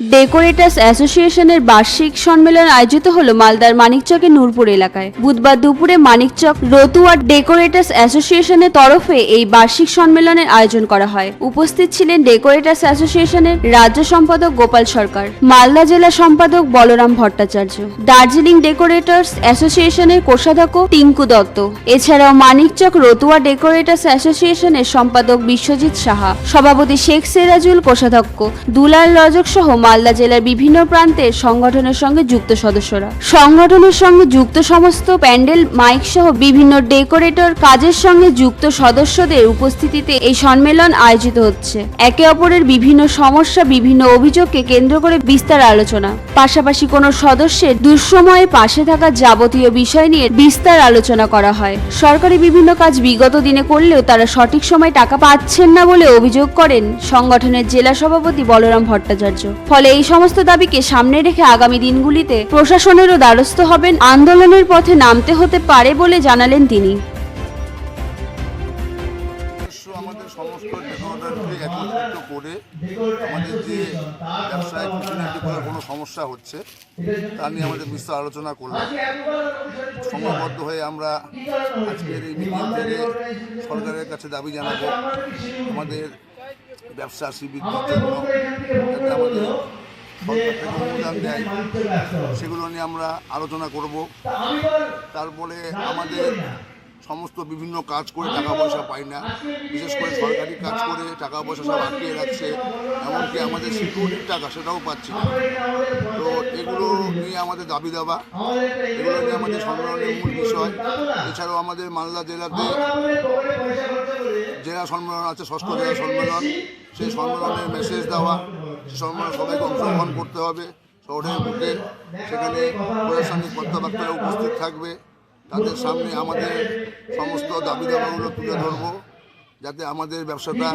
Decorators অ্যাসোসিয়েশনের বার্ষিক সম্মেলন আয়োজিত হলো মালদার মানিকচকের নূরপুর এলাকায়। বুধবার দুপুরে মানিকচক রতুয়া ডেকোরেটার্স অ্যাসোসিয়েশনের তরফে এই বার্ষিক সম্মেলনের আয়োজন করা হয়। উপস্থিত ছিলেন ডেকোরেটার্স অ্যাসোসিয়েশনের রাজ্য সম্পাদক গোপাল সরকার, মালদা জেলা সম্পাদক বলরাম ভট্টাচার্য, দার্জিলিং ডেকোরেটার্স অ্যাসোসিয়েশনের কোষাধ্যক্ষ টিঙ্কু দত্ত। এছাড়াও মানিকচক রতুয়া ডেকোরেটার্স অ্যাসোসিয়েশনের সম্পাদক বিশ্বজিৎ সাহা, সভাপতি শেখ সেরাজুল কোষাধ্যক্ষ, দুলাল রজক সহ মালদা জেলার বিভিন্ন প্রান্তের সংগঠনের সঙ্গে যুক্ত সদস্যরা। সংগঠনের সঙ্গে যুক্ত সমস্ত প্যান্ডেল, মাইক সহ বিভিন্ন ডেকোরেটর কাজের সঙ্গে যুক্ত সদস্যদের উপস্থিতিতে এই সম্মেলন আয়োজিত হচ্ছে। একে অপরের বিভিন্ন সমস্যা, বিভিন্ন অভিযোগকে কেন্দ্র করে বিস্তার আলোচনা। পাশাপাশি কোনো সদস্যের দুঃসময়ে পাশে থাকা যাবতীয় বিষয় নিয়ে বিস্তার আলোচনা করা হয়। সরকারি বিভিন্ন কাজ বিগত দিনে করলেও তারা সঠিক সময় টাকা পাচ্ছেন না বলে অভিযোগ করেন সংগঠনের জেলা সভাপতি বলরাম ভট্টাচার্য। ফলে এই সমস্ত দাবিকে সামনে রেখে আগামী দিনগুলিতে প্রশাসনেরও দ্বারস্থ হবেন। আন্দোলনের পথে নামতে হতে পারে বলে জানালেন তিনি। আমাদের আমাদের কোনো সমস্যা হচ্ছে, তা নিয়ে আমাদের বিস্তার আলোচনা করলাম। সংঘবদ্ধ হয়ে আমরা আজকের এই মিটিং থেকে সরকারের কাছে দাবি জানাব, আমাদের ব্যবসা শ্রীবৃদ্ধির জন্য। সেগুলো নিয়ে আমরা আলোচনা করব। তারপরে আমাদের সমস্ত বিভিন্ন কাজ করে টাকা পয়সা পাই না। বিশেষ করে সরকারি কাজ করে টাকা পয়সা সব আটকে রাখছে। এমনকি আমাদের সিকিউরিটির টাকা সেটাও পাচ্ছি না। তো এগুলো নিয়ে আমাদের দাবি দেওয়া এগুলো নিয়ে আমাদের সম্মেলনের মূল বিষয়। এছাড়াও আমাদের মালদা জেলাতে জেলা সম্মেলন আছে ষষ্ঠ জেলা সম্মেলন। সেই সম্মেলনের মেসেজ দেওয়া, সেই সম্মেলনে সবাইকে অংশগ্রহণ করতে হবে। শহরের বুকে সেখানে প্রশাসনিক কর্তাবার্তারা উপস্থিত থাকবে। তাদের সামনে আমাদের সমস্ত দাবি দাবাগুলো তুলে ধরবো, যাতে আমাদের ব্যবসাটা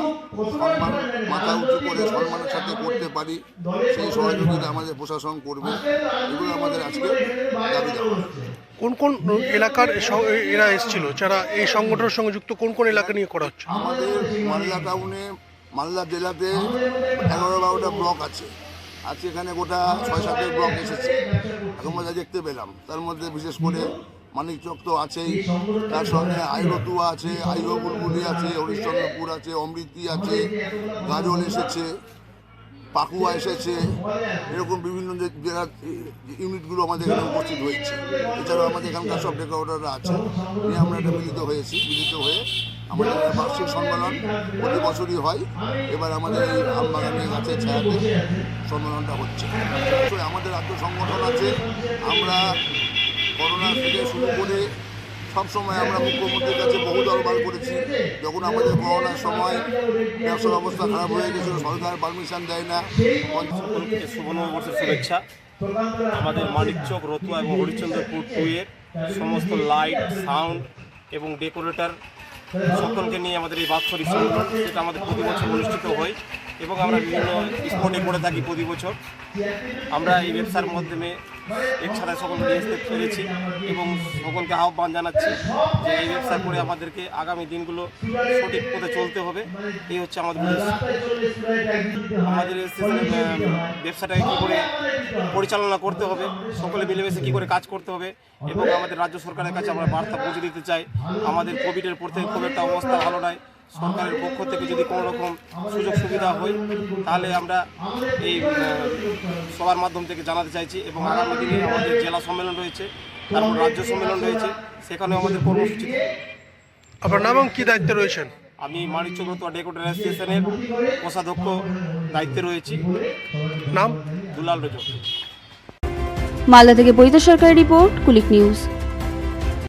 সম্মান, মাথা উঁচু করে সম্মানের সাথে করতে পারি। সেই সহযোগিতা আমাদের প্রশাসন করবে। এগুলো আমাদের আজকে কোন কোন এলাকার এরা এসেছিল? যারা এই সংগঠনের সঙ্গে যুক্ত, কোন কোন এলাকা নিয়ে করা হচ্ছে? আমাদের মালদা টাউনে, মালদা জেলাতে এগারো বারোটা ব্লক আছে। আর সেখানে গোটা ছয় সাতের ব্লক এসেছে। এখন আমরা দেখতে পেলাম, তার মধ্যে বিশেষ করে মানিকচক তো আছেই। তার সঙ্গে আইরতুয়া আছে আইরো বুলবুলি আছে, হরিশ্চন্দ্রপুর আছে, অমৃতি আছে, গাজল এসেছে। পাকুয়া এসেছে, এরকম বিভিন্ন জেলার ইউনিটগুলো আমাদের এখানে উপস্থিত হয়েছে। এছাড়াও আমাদের এখানকার সব ডেকোরেটররা আছে। নিয়ে আমরা একটা মিলিত হয়েছি। মিলিত হয়ে আমাদের বার্ষিক সম্মেলন প্রতি বছরই হয়। এবার আমাদের এই আমবাগানের গাছের ছায়াতে সম্মেলনটা হচ্ছে। আমাদের রাজ্য সংগঠন আছে। আমরা করোনা থেকে শুরু করে সবসময় আমরা মুখ্যমন্ত্রীর কাছে বহু দরবার করেছি। যখন আমাদের করোনার সময় ব্যবসার অবস্থা খারাপ হয়ে গেছিল, সরকার পারমিশন দেয় না। শুভেচ্ছা। আমাদের মানিকচক, রতুয়া এবং হরিচন্দ্রপুর টু এর সমস্ত লাইট সাউন্ড এবং ডেকোরেটর সকলকে নিয়ে আমাদের এই বাৎসরিক সম্মেলন যেটা আমাদের প্রতি বছর অনুষ্ঠিত হয় এবং আমরা বিভিন্ন স্পটে করে থাকি প্রতি বছর। আমরা এই ব্যবসার মাধ্যমে একসাথে সকলকে নিয়ে আসতে পেরেছি এবং সকলকে আহ্বান জানাচ্ছি যে এই ব্যবসা করে আমাদেরকে আগামী দিনগুলো সঠিক পথে চলতে হবে। এই হচ্ছে আমাদের আমাদের ব্যবসাটাকে কী করে পরিচালনা করতে হবে, সকলে মিলেমিশে কী করে কাজ করতে হবে এবং আমাদের রাজ্য সরকারের কাছে আমরা বার্তা পৌঁছে দিতে চাই। আমাদের কোভিডের পর থেকে খুব একটা অবস্থা ভালো নয়। সরকারের পক্ষ থেকে যদি কোনো রকম সুযোগ সুবিধা হয় তাহলে আমরা এই সবার মাধ্যম থেকে জানাতে চাইছি এবং আগামী দিনে আমাদের জেলা সম্মেলন রয়েছে তারপর রাজ্য সম্মেলন রয়েছে সেখানেও আমাদের কর্মসূচি আপনার নাম কি দায়িত্বে রয়েছেন? আমি মানিক চক্রবর্তী ডেকোরেটর অ্যাসোসিয়েশনের কোষাধ্যক্ষ দায়িত্বে রয়েছি। নাম? দুলাল রজক। মালদা থেকে বৈদ্য সরকারের রিপোর্ট কুলিক নিউজ।